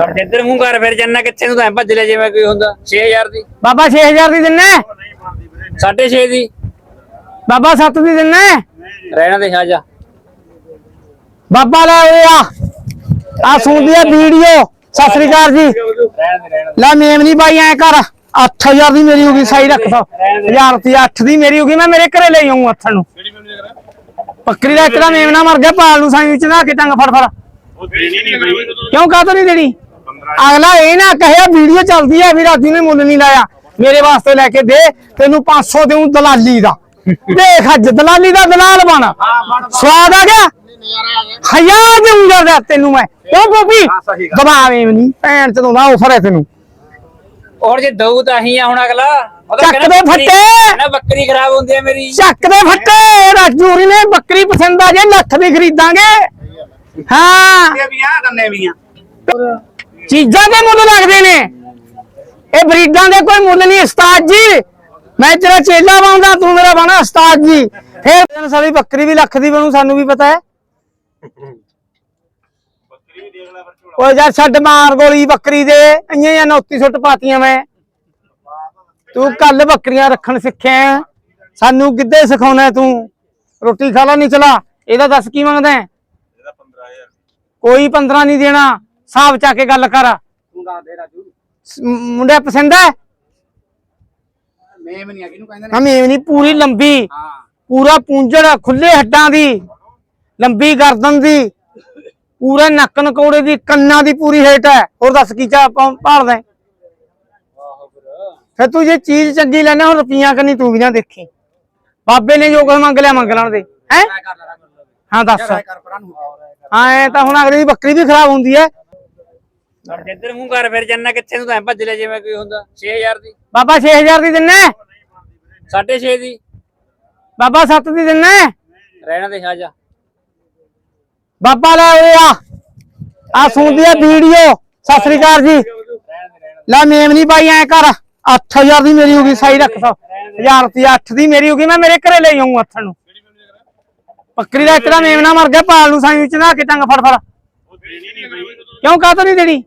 ਸਾਡੇ ਇੱਧਰ ਮੂੰਹ ਕਰ ਫਿਰ ਜੰਨਾ ਕਿੱਥੇ ਨੂੰ ਤਾਂ ਭੱਜ ਲਿਆ ਜਿਵੇਂ ਕੋਈ ਹੁੰਦਾ। 6000 ਦੀ। ਬਾਬਾ 6000 ਦੀ ਦਿੰਨਾ ਹੈ? 6.5 ਦੀ। ਬਾਬਾ 7 ਦੀ ਦਿੰਨਾ? ਰਹਿਣਾ ਦੇ ਆ ਜਾ। ਬਾਬਾ ਲੈ ਓਏ ਆ। ਆ ਸੁਣਦੀ ਆ ਵੀਡੀਓ। ਸਤਿ ਸ੍ਰੀ ਅਕਾਲ ਜੀ। ਦੇ ਲੈ ਮੇਮਨੀ ਬਾਈ ਐ ਕਰ। 8000 ਦੀ ਮੇਰੀ ਹੋ ਗਈ ਸਾਈ ਰੱਖ ਦੋ। 1000 ਰੁਪਏ 8 ਦੀ ਮੇਰੀ ਹੋ ਗਈ ਮੈਂ ਮੇਰੇ ਘਰੇ ਲੈ ਆਉਂ ਹੱਥਾਂ ਨੂੰ। ਬੱਕਰੀ ਦਾ ਇਤਨਾ ਮੇਮਨਾ ਮਰ ਗਿਆ ਪਾਲ ਨੂੰ ਸਾਈ ਵਿੱਚ ਨਾ ਕੇ ਟੰਗ ਫੜ ਫੜ ਉਹ ਦੇਣੀ ਨਹੀਂ ਬਈ। ਕਿਉਂ ਕਾਹਤੋਂ ਨਹੀਂ ਦੇਣੀ? ਅਗਲਾ ਇਹ ਨਾ ਕਹੇ ਵੀਡੀਓ ਚੱਲਦੀ ਹੈ ਵੀ ਰਾਜੂ ਨੇ ਮੁੱਲ ਨਹੀਂ ਲਾਇਆ। ਮੇਰੇ ਵਾਸਤੇ ਲੈ ਕੇ ਦੇ ਤੈਨੂੰ 500 ਦੇਉਂ ਦਲਾਲੀ ਦਾ। ਦੇਖ ਅੱਜ ਦਲਾਲੀ ਦਾ ਦਲਾਲ ਬਣ। ਸਵਾਦ ਆ ਗਿਆ? ਹਜ਼ਾਰ ਦੇਉਂਗਾ ਦਾ ਤੈਨੂੰ ਮੈਂ। ਕਿਉਂ ਗੋਪੀ? ਦਬਾਵੇਂ ਨਹੀਂ ਭੈਣ ਚੋਂ ਦਾ ਆਫਰ ਹੈ ਤੈਨੂੰ। ਔਰ ਜੇ ਦਊ ਤਾਂ ਹੀ ਆ ਹੁਣ ਅਗਲਾ। ਉਹ ਚੱਕ ਦੇ ਫੱਟੇ। ਕਹਿੰਦਾ ਬੱਕਰੀ ਖਰਾਬ ਹੁੰਦੀ ਹੈ ਮੇਰੀ। ਚੱਕ ਦੇ ਫੱਟੇ ਰਾਜੂਰੀ ਨੇ ਬੱਕਰੀ ਪਸੰਦ ਆ ਜੇ ਲੱਖ ਦੀ ਖਰੀਦਾਂਗੇ। ਹਾਂ। ਵੀ ਆ ਗੰਨੇ ਵੀ ਆ। ਚੀਜ਼ਾਂ ਦੇ ਮੁੱਲ ਲੱਗਦੇ ਨੇ। ਇਹ ਬਰੀਡਾਂ ਦੇ ਕੋਈ ਮੁੱਲ ਨਹੀਂ, ਉਸਤਾਦ ਜੀ। ਮੈਂ ਤੇਰਾ ਚੇਲਾ ਬਣਦਾ, ਤੂੰ ਮੇਰਾ ਬਣਾ, ਉਸਤਾਦ ਜੀ। ਫੇਰ ਸਾਡੀ ਬੱਕਰੀ ਵੀ ਲੱਖ ਦੀ ਬਣੂ, ਸਾਨੂੰ ਵੀ ਪਤਾ ਹੈ। ਬੱਕਰੀ ਵੀ ਦੇਖ ਲੈ ਫਿਰ ਝੋਲਾ ਓਏ ਜਾ ਛੱਡ ਮਾਰ ਗੋਲੀ ਬੱਕਰੀ ਦੇ, ਇੰਨੀਆਂ ਜਾਂ 29 ਸੁੱਟ ਪਾਤੀਆਂ ਮੈਂ। ਤੂੰ ਕੱਲ ਬੱਕਰੀਆਂ ਰੱਖਣ ਸਿੱਖਿਆ ਸਾਨੂੰ ਕਿੱਦੇ ਸਿਖਾਉਣਾ ਤੂੰ? ਰੋਟੀ ਖਾ ਲਾ ਨਹੀਂ ਚਲਾ, ਇਹਦਾ ਦੱਸ ਕੀ ਮੰਗਦਾ ਹੈ? ਇਹਦਾ 15000 ਕੋਈ 15 ਨਹੀਂ ਦੇਣਾ। ਹਿਸਾਬ ਚਾ ਕੇ ਗੱਲ ਕਰ। ਤੂੰ ਦੱਸ ਦੇ ਰਾਜੂ। ਸ- ਮੁੰਡਾ ਪਸੰਦ ਹੈ ਮੇਮ ਨਹੀਂ ਆ ਕਿਹਨੂੰ ਕਹਿੰਦੇ ਹਮੇ ਨਹੀਂ ਪੂਰੀ ਲੰਬੀ। ਹਾਂ। ਪੂਰਾ ਪੂੰਝੜ ਖੁੱਲੇ ਹੱਡਾਂ ਦੀ। ਲੰਬੀ ਗਰਦਨ ਦੀ। ਪੂਰੇ ਨੱਕ ਨਕੌੜੇ ਦੀ ਕੰਨਾਂ ਦੀ ਪੂਰੀ ਹੇਟ ਹੈ ਹੋਰ ਦੱਸ ਕੀ ਚਾ ਭਾਲਦਾ ਹੈ? ਫਿਰ। ਤੂੰ ਜੇ ਚੀਜ਼ ਚੰਗੀ ਲੈਣਾ ਹੁਣ ਰੁਪਈਆਂ ਕਰਨੀ ਤੂੰ ਵੀ ਨਾ ਦੇਖੀ। ਬਾਬੇ ਨੇ ਜੋ ਕੁਝ ਮੰਗ ਲਿਆ ਮੰਗ ਲੈਣ ਦੇ। ਹੈ? ਕਰ ਹਾਂ ਦੱਸ। ਕਰ ਪਰਾਂ ਨੂੰ। ਹਾਂ ਐ ਤਾਂ ਹੁਣ ਅਗਲੇ ਦੀ ਬੱਕਰੀ ਵੀ ਖਰਾਬ ਹੁੰਦੀ ਹੈ ਇੱਧਰ ਮੂੰਹ ਕਰ ਫਿਰ ਜੰਨਾ ਕਿੱਥੇ ਨੂੰ ਤਾਂ ਭੱਜ ਲਿਆ ਜਿਵੇਂ ਕੋਈ ਹੁੰਦਾ। 6000 ਦੀ। ਬਾਬਾ 6000 ਦੀ ਦਿੰਨਾ ਹੈ? 6.5 ਦੀ। ਬਾਬਾ 7 ਦੀ ਦਿੰਨਾ? ਰਹਿਣਾ ਦੇ ਆ ਜਾ। ਬਾਬਾ ਲੈ ਓਏ ਆ। ਆ ਸੁਣਦੀ ਆ ਵੀਡੀਓ। ਸਤਿ ਸ੍ਰੀ ਅਕਾਲ ਜੀ। ਲੈ ਮੇਮਨੀ ਬਾਈ ਐ ਕਰ। 8000 ਦੀ ਮੇਰੀ ਹੋ ਗਈ ਸਾਈ ਰੱਖ ਸੌ 1000 ਰੁਪਏ 8 ਦੀ ਮੇਰੀ ਹੋ ਗਈ ਮੈਂ ਮੇਰੇ ਘਰੇ ਲੈ ਆਉਂ ਹੱਥਾਂ ਨੂੰ। ਬੱਕਰੀ ਦਾ ਇਤਨਾ ਮੇਮਨਾ ਮਰ ਗਿਆ ਪਾਲ ਨੂੰ ਸਾਈ ਵਿੱਚ ਨਾ ਕੇ ਟੰਗ ਫੜ ਫੜ ਉਹ ਦੇਣੀ ਨਹੀਂ ਬਈ ਕਿਉਂ ਕਾਹਤੋਂ ਨਹੀਂ ਦੇਣੀ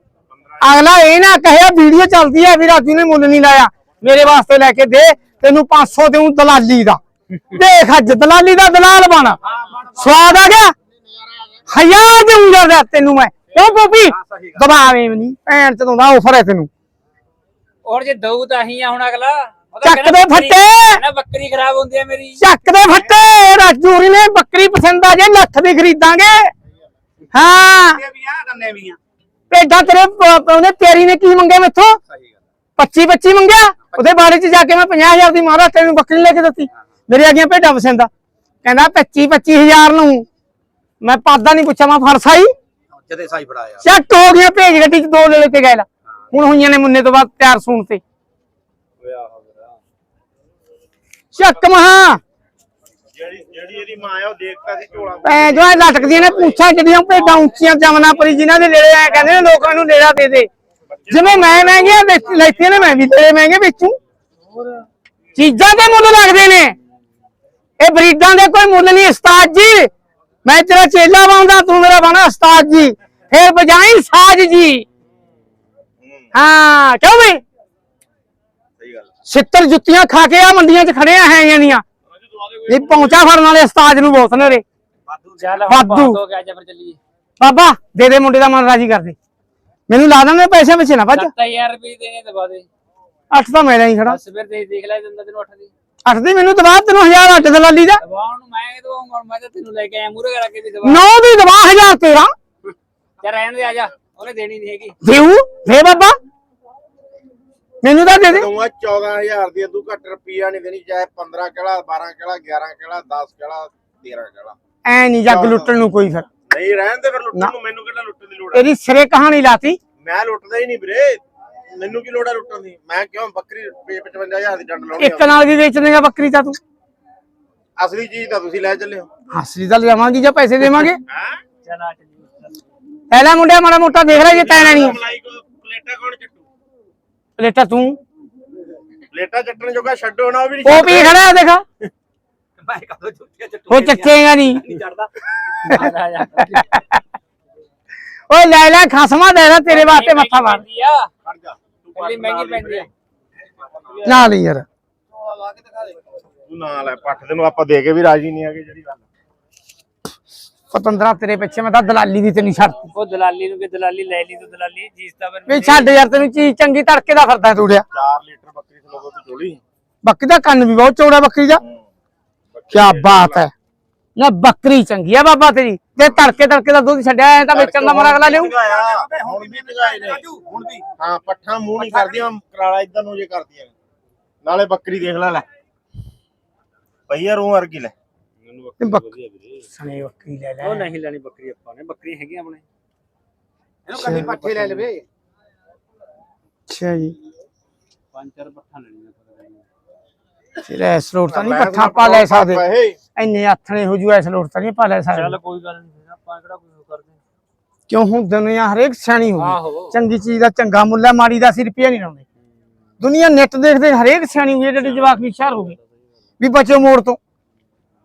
ਅਗਲਾ ਇਹ ਨਾ ਕਹੇ ਵੀਡੀਓ ਚੱਲਦੀ ਹੈ ਵੀ ਰਾਜੂ ਨੇ ਮੁੱਲ ਨਹੀਂ ਲਾਇਆ ਮੇਰੇ ਵਾਸਤੇ ਲੈ ਕੇ ਦੇ ਤੈਨੂੰ 500 ਦੇਉਂ ਦਲਾਲੀ ਦਾ ਦੇਖ ਅੱਜ ਦਲਾਲੀ ਦਾ ਦਲਾਲ ਬਣ ਸਵਾਦ ਆ ਗਿਆ ਹਜ਼ਾਰ ਦੇਉਂਗਾ ਦਾ ਤੈਨੂੰ ਮੈਂ ਕਿਉਂ ਗੋਪੀ ਦਬਾਵੇਂ ਨਹੀਂ ਭੈਣ ਚੋਂ ਦਾ ਆਫਰ ਹੈ ਤੈਨੂੰ ਔਰ ਜੇ ਦਊ ਤਾਂ ਹੀ ਆ ਹੁਣ ਅਗਲਾ ਚੱਕ ਦੇ ਫੱਟੇ। ਕਹਿੰਦਾ ਬੱਕਰੀ ਖਰਾਬ ਹੁੰਦੀ ਹੈ ਮੇਰੀ ਚੱਕ ਦੇ ਫੱਟੇ ਰਾਜੂਰੀ ਨੇ ਬੱਕਰੀ ਪਸੰਦ ਆ ਜੇ ਲੱਖ ਦੀ ਖਰੀਦਾਂਗੇ ਹਾਂ ਇਹ ਵੀ ਆ ਗੰਨੇ ਵੀ ਆ ਭੇਡਾਂ ਤੇਰੇ ਪ- ਉਹਨੇ ਤੇਰੀ ਨੇ ਕੀ ਮੰਗਿਆ ਮੈਥੋਂ? ਸਹੀ ਗੱਲ 25 25 ਮੰਗਿਆ? ਉਹਦੇ ਬਾਰੇ ਚ ਜਾ ਕੇ ਮੈਂ 50000 ਦੀ ਮਾਰਾ ਤੈਨੂੰ ਬੱਕਰੀ ਲੈ ਕੇ ਦਿੱਤੀ। ਮੇਰੇ ਅੱਗੇ ਭੇਡਾਂ ਪਸੰਦ ਆ ਕਹਿੰਦਾ 25 25000 ਨੂੰ। ਮੈਂ ਪਾਦਾ ਨਹੀਂ ਪੁੱਛਿਆ ਮੈਂ ਫਰਸਾਈ ਜਦੇ ਸਾਈ ਫੜਾਇਆ। ਚੱਕ ਹੋ ਗਿਆ ਭੇਜ ਗੱਡੀ ਚ ਦੋ ਲੈ ਲੈ ਕੇ ਗਏ ਲਾ। ਹੁਣ ਹੋਈਆਂ ਨੇ ਮੁੰਨੇ ਤੋਂ ਬਾਅਦ ਤਿਆਰ ਸੂਣ ਤੇ। ਚੱਕ ਮਹਾ। ਜਿਹੜੀ ਇਹਦੀ ਮਾਂ ਆ ਉਹ ਦੇਖਤਾ ਸੀ ਝੋਲਾ। ਐ ਜੋ ਇਹ ਲਟਕਦੀਆਂ ਨੇ ਪੁੱਛਾਂ ਜਿਹੜੀਆਂ ਭੇਡਾਂ ਉੱਚੀਆਂ ਜਮਨਾ ਪਰੀ ਜਿਨ੍ਹਾਂ ਦੇ ਨੇੜੇ ਆ ਕਹਿੰਦੇ ਨੇ ਲੋਕਾਂ ਨੂੰ ਨੇੜਾ ਦੇ ਦੇ। ਜਿਵੇਂ ਮੈਂ ਮਹਿੰਗੀਆਂ ਵੇਚ ਲੈਤੀਆਂ ਨੇ ਮੈਂ ਵੀ ਤੇਰੇ ਮਹਿੰਗੇ ਵੇਚੂ। ਚੀਜ਼ਾਂ ਦੇ ਮੁੱਲ ਲੱਗਦੇ ਨੇ। ਇਹ ਬਰੀਡਾਂ ਦੇ ਕੋਈ ਮੁੱਲ ਨਹੀਂ ਉਸਤਾਦ ਜੀ। ਮੈਂ ਤੇਰਾ ਚੇਲਾ ਬਣਦਾ ਤੂੰ ਮੇਰਾ ਬਣਾ ਉਸਤਾਦ ਜੀ। ਫੇਰ ਬਜਾਈ ਸਾਜ ਜੀ। ਹਾਂ। ਕਿਉਂ ਵੀ ਸਹੀ ਗੱਲ ਜੁੱਤੀਆਂ ਖਾ ਕੇ ਆ ਮੰਡੀਆਂ 'ਚ ਖੜੇ ਆ ਹੈ ਜਾਂਦੀਆਂ ਇਹ ਪਹੁੰਚਾ ਫੜਨ ਵਾਲੇ ਉਸਤਾਦ ਨੂੰ ਬਹੁਤ ਨੇ ਰੇ ਚੱਲ ਹੁਣ ਵਾਧੂ। ਹੋ ਗਿਆ ਚੱਲੀਏ। ਬਾਬਾ ਦੇ ਦੇ ਮੁੰਡੇ ਦਾ ਮਨ ਰਾਜੀ ਕਰ ਦੇ। ਮੈਨੂੰ ਲਾ ਦੇਣੇ ਪੈਸੇ ਵਿੱਚ ਨਾ ਭੱਜ। 7000 ਰੁਪਏ ਦੇਣੇ ਦੇ ਅੱਠ ਤਾਂ ਮੈਂ ਨਹੀਂ ਖੜਾ। ਬਸ ਫਿਰ ਦੇ ਦੇਖ ਲੈ ਦਿੰਦਾ ਤੈਨੂੰ 8 ਦੀ। ਅੱਠ ਦੀ ਮੈਨੂੰ ਦਵਾ ਤੈਨੂੰ ਹਜ਼ਾਰ ਅੱਠ ਦਲਾਲੀ ਦਾ। ਦਬਾਉਣ ਨੂੰ ਮੈਂ ਦਵਾਉਂਗਾ ਮੈਂ ਤਾਂ ਤੈਨੂੰ ਲੈ ਕੇ ਆਇਆ ਮੂਰੇ ਕਰਾ ਕੇ ਵੀ ਦਵਾ। ਨੌ ਦੀ ਦਵਾ ਹਜ਼ਾਰ ਤੇਰਾ। ਚੱਲ ਰਹਿਣ ਦੇ ਆ ਜਾ। ਉਹਨੇ ਦੇਣੀ ਨਹੀਂ ਹੈਗੀ। ਦੇਊ? ਦੇ ਬਾਬਾ। ਮੈਨੂੰ ਤਾਂ ਦੇ ਦੇ। ਦਊਂਗਾ 14000 ਦੀ ਤੂੰ ਘੱਟ ਰੁਪਈਆ ਨਹੀਂ ਦੇਣੀ ਚਾਹੇ 15 ਕਿਹੜਾ 12 ਕਿਹੜਾ 11 ਕਿਹੜਾ 10 ਕਿਹੜਾ 13 ਕਿਹੜਾ ਐ ਨਹੀਂ ਜੱਗ ਲੁੱਟਣ ਨੂੰ ਕੋਈ ਫਿਰ। ਨਹੀਂ ਰਹਿਣ ਦੇ ਫਿਰ। ਲੁੱਟਣ ਨੂੰ। ਮੈਨੂੰ ਕਿਹੜਾ ਲੁੱਟਣ ਦੀ ਲੋੜ ਹੈ ਇਹਦੀ ਸਿਰੇ ਕਹਾਣੀ ਲਾਤੀ। ਮੈਂ ਲੁੱਟਦਾ ਹੀ ਨਹੀਂ ਵੀਰੇ। ਮੈਨੂੰ ਕੀ ਲੋੜ ਹੈ ਲੁੱਟਣ ਦੀ? ਮੈਂ ਕਿਉਂ ਬੱਕਰੀ 55000 ਦੀ ਡੰਡ ਲਾਉਣੀ ਇੱਕ ਨਾਲ ਵੀ ਵੇਚ ਦੇਗਾ ਬੱਕਰੀ ਤਾਂ ਤੂੰ। ਅਸਲੀ ਚੀਜ਼ ਤਾਂ ਤੁਸੀਂ ਲੈ ਚੱਲੇ ਹੋ। ਹਾਸਰੀ ਤਾਂ ਲਿਆਵਾਂਗੀ ਜਾਂ ਪੈਸੇ ਦੇਵਾਂਗੇ। ਪਹਿਲਾ ਮੁੰਡਿਆ ਮਾੜਾ ਮੋਟਾ ਦੇਖ ਲੈ ਜੇ ਤੈਨਾਂ ਨਹੀਂ ਮਲਾਈ ਕੋ ਪਲੇਟਾ ਕੌਣ ਚੱਟੂ? ਪਲੇਟਾ ਤੂੰ? ਪਲੇਟਾ ਚੱਟਣ ਜੋਗਾ ਛੱਡੋ ਨਾ ਉਹ ਵੀ ਨਹੀਂ ਉਹ ਵੀ ਖੜਾ ਹੈ ਦੇਖ। ਮੈਂ ਕਦੋਂ ਚੱਟੂ ਉਹ ਚੱਕੇਗਾ ਨਹੀਂ ਨਹੀਂ ਚੜਦਾ। ਆ ਜਾ, ਆ ਜਾ ਓਏ ਲੈ ਲੈ ਖਸਮਾ ਦੇ ਲੈ ਤੇਰੇ ਵਾਸਤੇ ਮੱਥਾ ਮਾਰ। ਖੜ ਜਾ ਤੂੰ ਕੱਲੀ ਪੱਠ ਮਹਿੰਗੀ ਨਾਲ ਪੈਂਦੀ ਆ। ਨਾ ਲਈ ਯਾਰ। ਤੂੰ ਨਾਲ ਹੈ ਪੱਠ ਤੈਨੂੰ ਆਪਾਂ ਦੇ ਕੇ ਵੀ ਰਾਜੀ ਨਹੀਂ ਹੈਗੇ ਜਿਹੜੀ ਗੱਲ ਪਤੰਦਰਾ ਤੇਰੇ ਪਿੱਛੇ ਮੈਂ ਤਾਂ ਦਲਾਲੀ ਦੀ ਤੈਨੂੰ ਛੱਡਤੀ ਉਹ ਦਲਾਲੀ ਨੂੰ ਕਿ ਦਲਾਲੀ ਲੈ ਲਈ ਤੂੰ ਦਲਾਲੀ ਜੀਸ ਤਾਂ ਫਿਰ ਵੀ ਛੱਡ ਯਾਰ ਤੈਨੂੰ ਚੀਜ਼ ਚੰਗੀ ਤੜਕੇ ਦਾ ਫਿਰਦਾ ਤੂੜਿਆ 4 ਲੀਟਰ ਬੱਕਰੀ ਤੋਂ ਲੋਗੋ ਤੇ ਚੋਲੀ। ਬੱਕਰੀ ਦਾ ਕੰਨ ਵੀ ਬਹੁਤ ਚੌੜਾ ਬੱਕਰੀ ਦਾ। ਕੀ ਬਾਤ ਹੈ। ਨਾ ਬੱਕਰੀ ਚੰਗੀ ਆ ਬਾਬਾ ਤੇਰੀ। ਤੇ ਤੜਕੇ ਤੜਕੇ ਦਾ ਦੁੱਧ ਛੱਡਿਆ ਐ ਤਾਂ ਵੇਚਣ ਦਾ ਮਰਾ ਅਗਲਾ ਲਿਓ ਹੁਣ ਵੀ ਲਗਾਏ ਨੇ। ਹੁਣ ਵੀ। ਹਾਂ ਪੱਠਾ ਮੂੰਹ ਨਹੀਂ ਕਰਦੀਆਂ ਕਰਾਲਾ ਇਦਾਂ ਨੂੰ ਜੇ ਕਰਦੀਆਂ ਨਾਲੇ ਬੱਕਰੀ ਦੇਖ ਲੈ ਲੈ। ਪਈਆ ਰੂਹ ਵਰਗੀ ਲੈ। ਤੇ ਬੱਕਰੀ ਸਣੇ ਬੱਕਰੀ ਲੈ ਉਹ ਲੈ ਨਹੀਂ ਲੈਣੀ ਬੱਕਰੀ ਆਪਾਂ ਨੇ ਬੱਕਰੀ ਹੈਗੀ ਆਪਣੇ। ਇਹਨੂੰ ਕੱਲੀ ਪੱਠੇ ਲੈ ਲਵੇ। ਅੱਛਾ ਜੀ। ਪੰਜ ਚਾਰ ਪੱਠਾ ਲੈਣੀਆਂ ਫਿਰ ਐਸ ਲੋਟ ਤਾਂ ਨਹੀਂ ਪੱਠਾ ਪਾ ਲੈ ਸਕਦੇ। ਇੰਨੇ ਆਥਣੇ ਹੋ ਜੂ ਐਸ ਲੋਟ ਤਾਂ ਨਹੀਂ ਪਾ ਲੈ ਚੱਲ ਸਕਦੇ ਕੋਈ ਗੱਲ ਨਹੀਂ ਆਪਾਂ ਕਿਹੜਾ ਕੋਈ ਉਹ ਕਰਦੇ। ਕਿਉਂ ਹੁਣ ਦੁਨੀਆ ਹਰੇਕ ਸਿਆਣੀ ਹੋ ਗਈ। ਆਹੋ। ਚੰਗੀ ਚੀਜ਼ ਦਾ ਚੰਗਾ ਮੁੱਲ ਹੈ ਮਾੜੀ ਦਾ ਅਸੀਂ ਰੁਪਿਆ ਨਹੀਂ ਲਾਉਂਦੇ। ਦੁਨੀਆ ਨੈਟ ਦੇਖਦੇ ਹਰੇਕ ਸਿਆਣੀ ਹੋਈ ਹੈ ਜਿਹੜੇ ਜਵਾਕ ਵੀ ਹੁਸ਼ਿਆਰ ਹੋ ਗਏ। ਵੀ ਬਚੋ ਮੋੜ ਤੋਂ।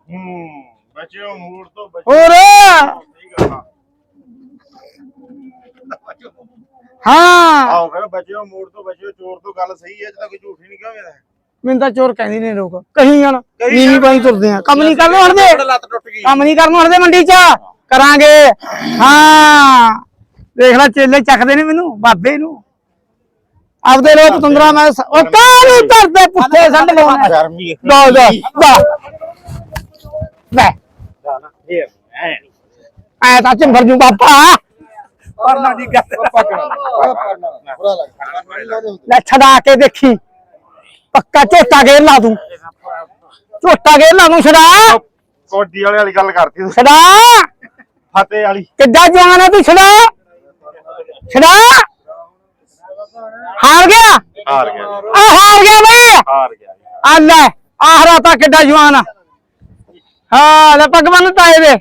ਹੂੰ ਬਚਿਓ ਮੂਡ ਤੋਂ ਬਚਿਓ ਹੋਰ? ਸਹੀ ਗੱਲ ਆ। ਹਾਂ। ਆਓ ਫਿਰ ਬਚਿਓ ਮੂਡ ਤੋਂ ਬਚਿਓ ਚੋਰ ਤੋਂ ਗੱਲ ਸਹੀ ਹੈ ਜਦੋਂ ਕੋਈ ਝੂਠ ਹੀ ਨਹੀਂ ਕਹੇਗਾ ਮੈਨੂੰ ਤਾਂ ਚੋਰ ਕਹਿੰਦੇ ਨੇ ਲੋਕ। ਕਹੀਂ ਜਾਣ ਨੀਵੀਂ ਪਾਈ ਤੁਰਦੇ ਆ। ਕੰਮ ਨਹੀਂ ਕਰਨ ਹਟਦੇ। ਲੱਤ ਟੁੱਟ ਗਈ। ਕੰਮ ਨਹੀਂ ਕਰਨ ਹਟਦੇ ਮੰਡੀ 'ਚ। ਕਰਾਂਗੇ। ਹਾਂ। ਦੇਖ ਲੈ ਚੇਲੇ ਚੱਕਦੇ ਨੇ ਮੈਨੂੰ ਬਾਬੇ ਨੂੰ। ਆਪਦੇ ਲੋਕ ਤੁੰਦਰਾ ਮੈਂ ਸ- ਉਹ ਕਾਹਨੂੰ ਧਰਦੇ ਪੁੱਠੇ ਸੰਡ ਲਾਉਣੇ? ਗਰਮੀ ਦੋ ਦੋ ਵਾਹ। ਲੈ ਐ ਤਾਂ ਚੰਬਰ ਜੂ ਬਾਪਾ ਪਰਨਾ ਦੀ ਗੱਲ। ਲੈ ਛਡਾ ਕੇ ਦੇਖੀ। ਪੱਕਾ ਝੋਟਾ ਗੇਰ ਲਾ ਦੂੰ ਝੋਟਾ ਗੇਰ ਲਾ ਦੂੰ ਛਡਾ। ਕੋਡੀ ਵਾਲੇ ਵਾਲੀ ਗੱਲ ਕਰਤੀ ਤੂੰ। ਛਡਾ। ਫਤਿਹ ਵਾਲੀ। ਕਿੱਦਾਂ ਜਵਾਨ ਹੈ ਤੂੰ ਛੜਾ ਛੜਾ ਹਾਰ ਗਿਆ? ਹਾਰ ਗਿਆ ਆ ਹਾਰ ਗਿਆ ਵੇ। ਹਾਰ ਗਿਆ ਆ ਲੈ ਆਹਰਾ ਤਾਂ ਕਿੱਡਾ ਜਵਾਨ ਆ। ਹਾਂ ਲੈ ਪੱਗ ਬੰਨ ਤਾਏ ਦੇ।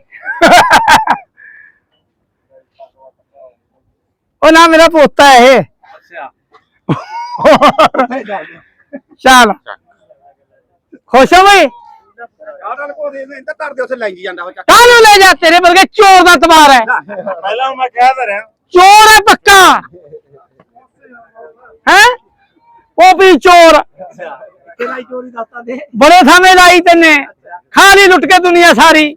ਉਹ ਨਾ ਮੇਰਾ ਪੋਤਾ ਹੈ ਇਹ। ਅੱਛਾ। ਚੱਲ। ਖੁਸ਼ ਹੋ ਬਈ? ਆਹ ਕੋ ਦੇ ਦੇ ਤਾਂ ਧਰਦੇ ਉੱਥੇ ਲੈ ਜਾਂਦਾ ਉਹ ਚੱਕ ਕਾਹਨੂੰ ਲੈ ਜਾ ਤੇਰੇ ਵਰਗੇ ਚੋਰ ਦਾ ਤਬਾਰ ਹੈ? ਪਹਿਲਾਂ ਮੈਂ ਕਹਿ ਤਾ ਰਿਹਾ। ਚੋਰ ਹੈ ਪੱਕਾ। ਹੈ? ਉਹ ਵੀ ਚੋਰ। ਕਿਹੜਾ ਚੋਰੀ ਦੱਸਦਾ ਦੇ। ਬੜੇ ਥਾਵੇਂ ਲਾਈ ਤੈਨੇ। ਖਾਲੀ ਲੁੱਟ ਕੇ ਦੁਨੀਆ ਸਾਰੀ।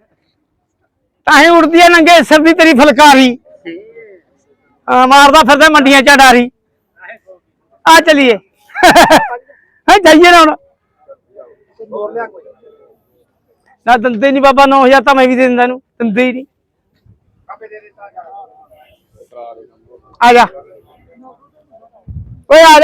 ਤਾਂ ਹੀ ਉੜਦੀ ਹੈ ਨੰਗੇ ਸਿਰ ਦੀ ਤੇਰੀ ਫਲਕਾਰੀ। ਮਾਰਦਾ ਫਿਰਦਾ ਮੰਡੀਆਂ ਚ ਡਾਰੀ ਆ ਚਲੀਏ। ਹੈ, ਜਾਈਏ ਨਾ ਹੁਣ। ਨਾ ਦਿੰਦੇ ਨਹੀਂ ਬਾਬਾ 9000 ਤਾਂ ਮੈਂ ਵੀ ਦੇ ਦਿੰਦਾ ਇਹਨੂੰ। ਦਿੰਦੇ ਹੀ ਨਹੀਂ ਆ ਜਾ। ਓਏ, ਆ ਜਾ।